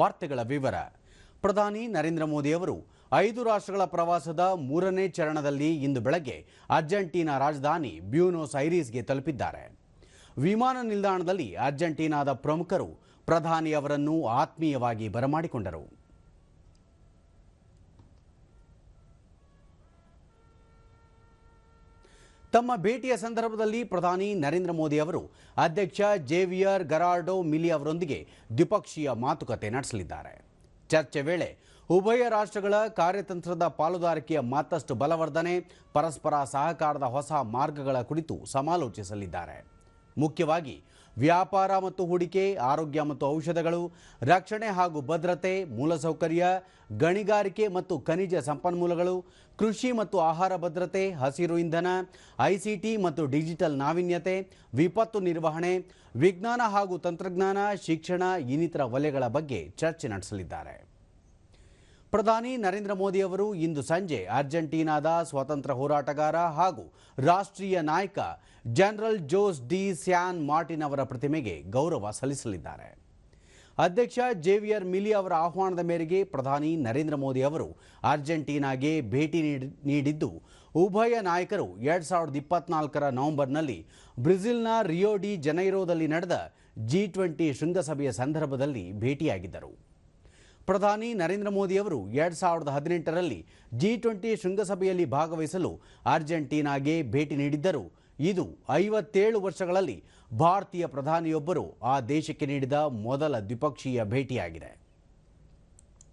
ವಾರ್ತೆಗಳ ವಿವರ. ಪ್ರಧಾನಿ ನರೇಂದ್ರ ಮೋದಿ ಅವರು ಐದು ರಾಷ್ಟ್ರಗಳ ಪ್ರವಾಸದ ಮೂರನೇ ಚರಣದಲ್ಲಿ ಇಂದು ಬೆಳಗ್ಗೆ ಅರ್ಜೆಂಟೀನಾ ರಾಜಧಾನಿ ಬ್ಯೂನೋಸ್ ಐರೀಸ್ಗೆ ತಲುಪಿದ್ದಾರೆ. ವಿಮಾನ ನಿಲ್ದಾಣದಲ್ಲಿ ಅರ್ಜೆಂಟೀನಾದ ಪ್ರಮುಖರು ಪ್ರಧಾನಿ ಅವರನ್ನು ಆತ್ಮೀಯವಾಗಿ ಬರಮಾಡಿಕೊಂಡರು. ತಮ್ಮ ಭೇಟಿಯ ಸಂದರ್ಭದಲ್ಲಿ ಪ್ರಧಾನಿ ನರೇಂದ್ರ ಮೋದಿ ಅವರು ಅಧ್ಯಕ್ಷ ಜೇವಿಯರ್ ಗರಾರ್ಡೋ ಮಿಲಿ ಅವರೊಂದಿಗೆ ದ್ವಿಪಕ್ಷೀಯ ಮಾತುಕತೆ ನಡೆಸಲಿದ್ದಾರೆ. ಚರ್ಚೆ ವೇಳೆ ಉಭಯ ರಾಷ್ಟ್ರಗಳ ಕಾರ್ಯತಂತ್ರದ ಪಾಲುದಾರಿಕೆಯ ಮತ್ತಷ್ಟು ಬಲವರ್ಧನೆ, ಪರಸ್ಪರ ಸಹಕಾರದ ಹೊಸ ಮಾರ್ಗಗಳ ಕುರಿತು ಸಮಾಲೋಚಿಸಲಿದ್ದಾರೆ. ಮುಖ್ಯವಾಗಿ ವ್ಯಾಪಾರ ಮತ್ತು ಹೂಡಿಕೆ, ಆರೋಗ್ಯ ಮತ್ತು ಔಷಧಗಳು, ರಕ್ಷಣೆ ಹಾಗೂ ಭದ್ರತೆ, ಮೂಲಸೌಕರ್ಯ, ಗಣಿಗಾರಿಕೆ ಮತ್ತು ಖನಿಜ ಸಂಪನ್ಮೂಲಗಳು, ಕೃಷಿ ಮತ್ತು ಆಹಾರ ಭದ್ರತೆ, ಹಸಿರು ಇಂಧನ ಐಸಿಟಿ ಮತ್ತು ಡಿಜಿಟಲ್ ನಾವೀನ್ಯತೆ, ವಿಪತ್ತು ನಿರ್ವಹಣೆ, ವಿಜ್ಞಾನ ಹಾಗೂ ತಂತ್ರಜ್ಞಾನ, ಶಿಕ್ಷಣ, ಇನ್ನಿತರ ವಲಯಗಳ ಬಗ್ಗೆ ಚರ್ಚೆ ನಡೆಸಲಿದ್ದಾರೆ. ಪ್ರಧಾನಿ ನರೇಂದ್ರ ಮೋದಿ ಅವರು ಇಂದು ಸಂಜೆ ಅರ್ಜೆಂಟೀನಾದ ಸ್ವಾತಂತ್ರ್ಯ ಹೋರಾಟಗಾರ ಹಾಗೂ ರಾಷ್ಟ್ರೀಯ ನಾಯಕ general Jose de San Martin ಅವರ ಪ್ರತಿಮೆಗೆ ಗೌರವ ಸಲ್ಲಿಸಲಿದ್ದಾರೆ. ಅಧ್ಯಕ್ಷ ಜೇವಿಯರ್ ಮಿಲಿ ಅವರ ಆಹ್ವಾನದ ಮೇರೆಗೆ ಪ್ರಧಾನಿ ನರೇಂದ್ರ ಮೋದಿ ಅವರು ಅರ್ಜೆಂಟೀನಾಗೆ ಭೇಟಿ ನೀಡಿ- ನೀಡಿದ್ದು, ಉಭಯ ನಾಯಕರು ಎರಡ್ ಸಾವಿರದ ಇಪ್ಪತ್ನಾಲ್ಕರ ನವೆಂಬರ್ನಲ್ಲಿ ಬ್ರೆಜಿಲ್ನ ರಿಯೋ ಡಿ ಜನೈರೋದಲ್ಲಿ ನಡೆದ ಜಿ ಟ್ವೆಂಟಿ ಶೃಂಗಸಭೆಯ ಸಂದರ್ಭದಲ್ಲಿ ಭೇಟಿಯಾಗಿದ್ದರು. ಪ್ರಧಾನಿ ನರೇಂದ್ರ ಮೋದಿ ಅವರು ಎರಡ್ ಸಾವಿರದ ಹದಿನೆಂಟರಲ್ಲಿ ಜಿ ಟ್ವೆಂಟಿ ಶೃಂಗಸಭೆಯಲ್ಲಿ ಭಾಗವಹಿಸಲು ಅರ್ಜೆಂಟೀನಾಗೆ ಭೇಟಿ ನೀಡಿದ್ದರು. ಇದು ಐವತ್ತೇಳು ವರ್ಷಗಳಲ್ಲಿ ಭಾರತೀಯ ಪ್ರಧಾನಿಯೊಬ್ಬರು ಆ ದೇಶಕ್ಕೆ ನೀಡಿದ ಮೊದಲ ದ್ವಿಪಕ್ಷೀಯ ಭೇಟಿಯಾಗಿದೆ.